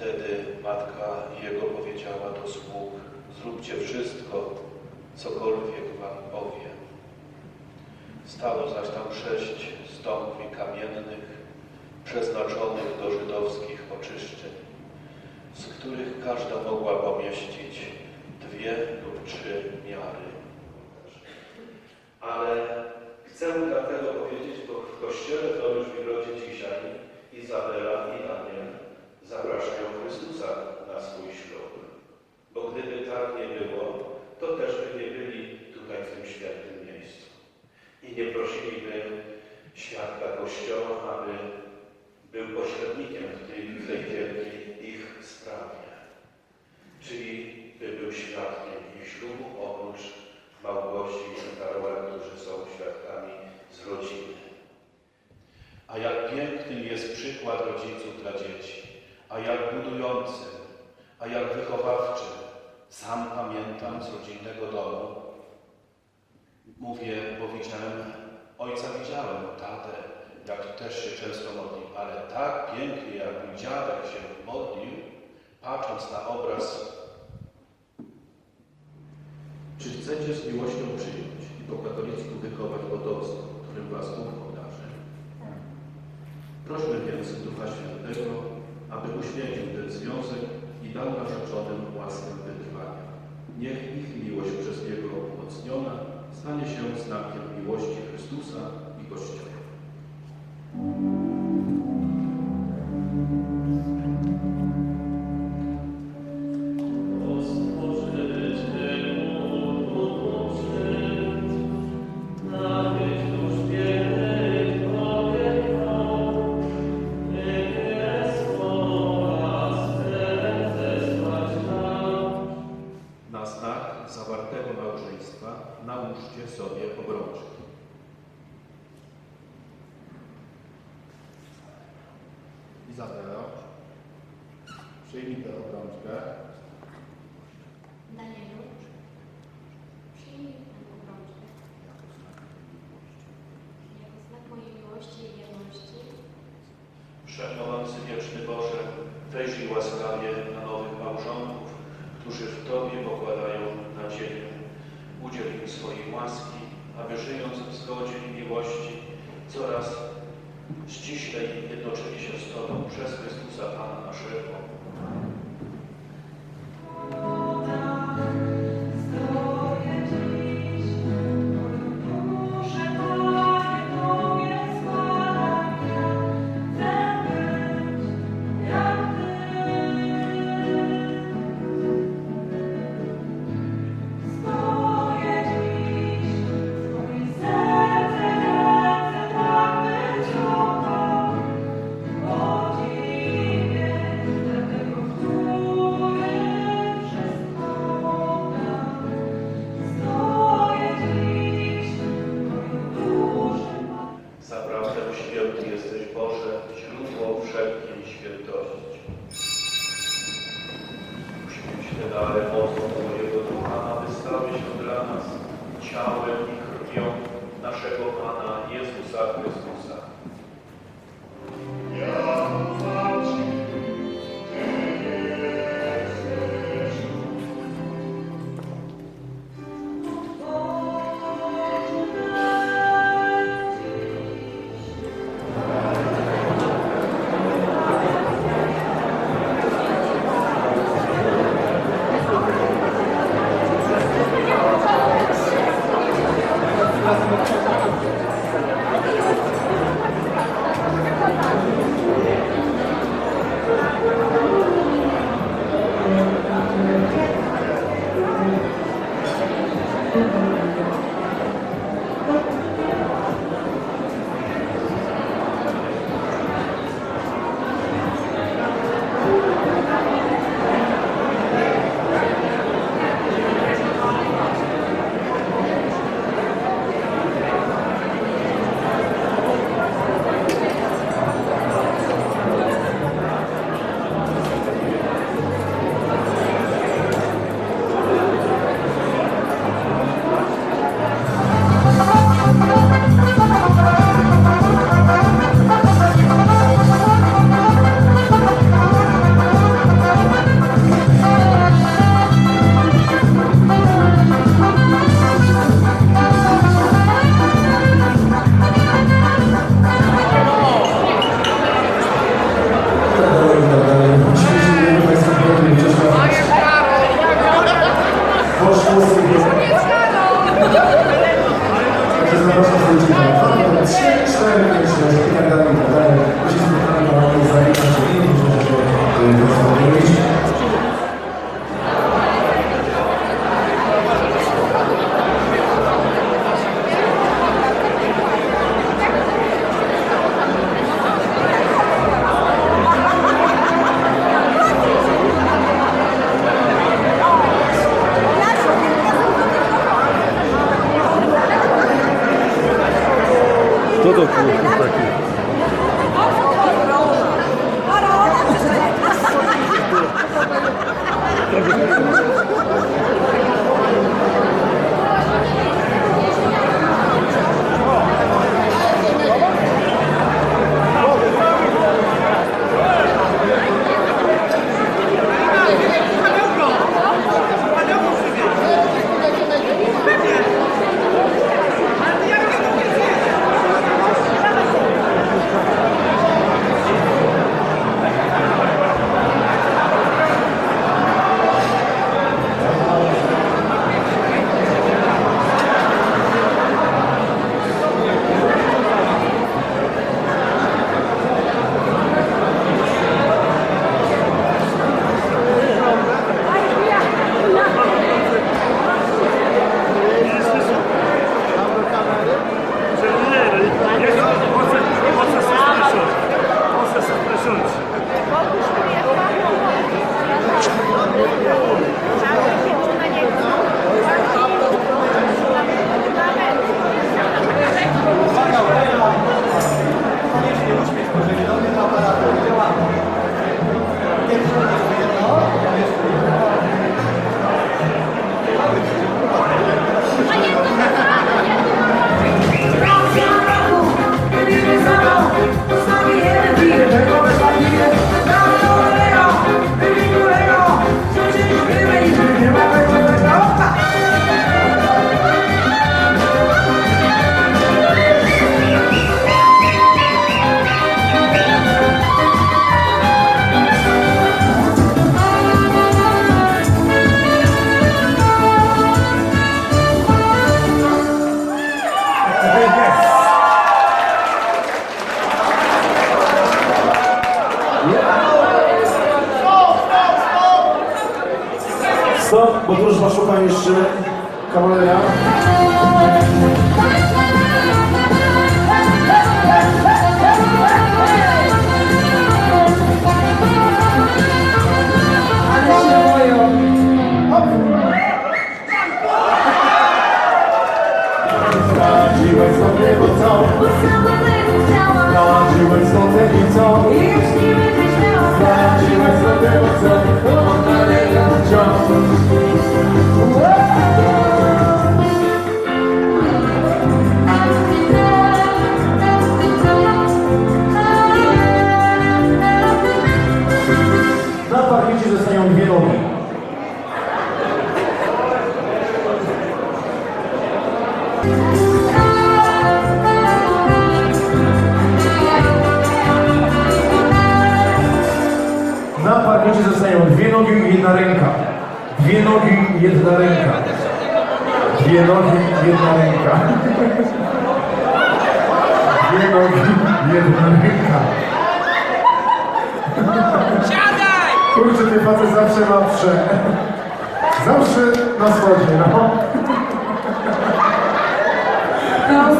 Wtedy matka jego powiedziała do sług, zróbcie wszystko, cokolwiek wam powie. Stało zaś tam sześć stąpni kamiennych, przeznaczonych do żydowskich oczyszczeń, z których każda mogła pomieścić dwie lub trzy miary. Ale chcę dlatego powiedzieć, bo w kościele to już w dzisiaj Izabela i Daniel zapraszają Chrystusa na swój ślub. Bo gdyby tak nie było, to też by nie byli tutaj w tym świętym miejscu. I nie prosiliby świadka Kościoła, aby był pośrednikiem w tej, w tej wielkiej ich sprawie. Czyli by był świadkiem ich ślubu oprócz Małgosi i Karola, którzy są świadkami z rodziny. A jak piękny jest przykład rodziców dla dzieci, a jak budujący, a jak wychowawczy. Sam pamiętam z rodzinnego domu. Mówię, bo widziałem, ojca widziałem, tatę, jak też się często modlił, ale tak pięknie, jak mój dziadek się modlił, patrząc na obraz Czy chcecie z miłością przyjąć i po katolicku wychować potomstwo, którym was Bóg obdarzy? Prośmy więc Ducha Świętego, aby uświęcił ten związek i dał narzeczonym łaskę wytrwania. Niech ich miłość przez Niego umocniona stanie się znakiem miłości Chrystusa i Kościoła. Na Izabelo, przyjmij tę obrączkę. Święty jesteś Boże, źródło wszelkiej świętości. Uświęć te dary mocą Twojego Ducha, aby stały się dla nas ciałem i krwią naszego Pana Jezusa Chrystusa. Stop, bo drużyna szuka jeszcze kawalera. Nogi i jedna ręka. Dwie nogi i jedna ręka. Dwie nogi i jedna ręka. Dwie nogi i jedna ręka. Siadaj! Kurczę, ty facet zawsze ma wsze. Zawsze na swodzie, no. No,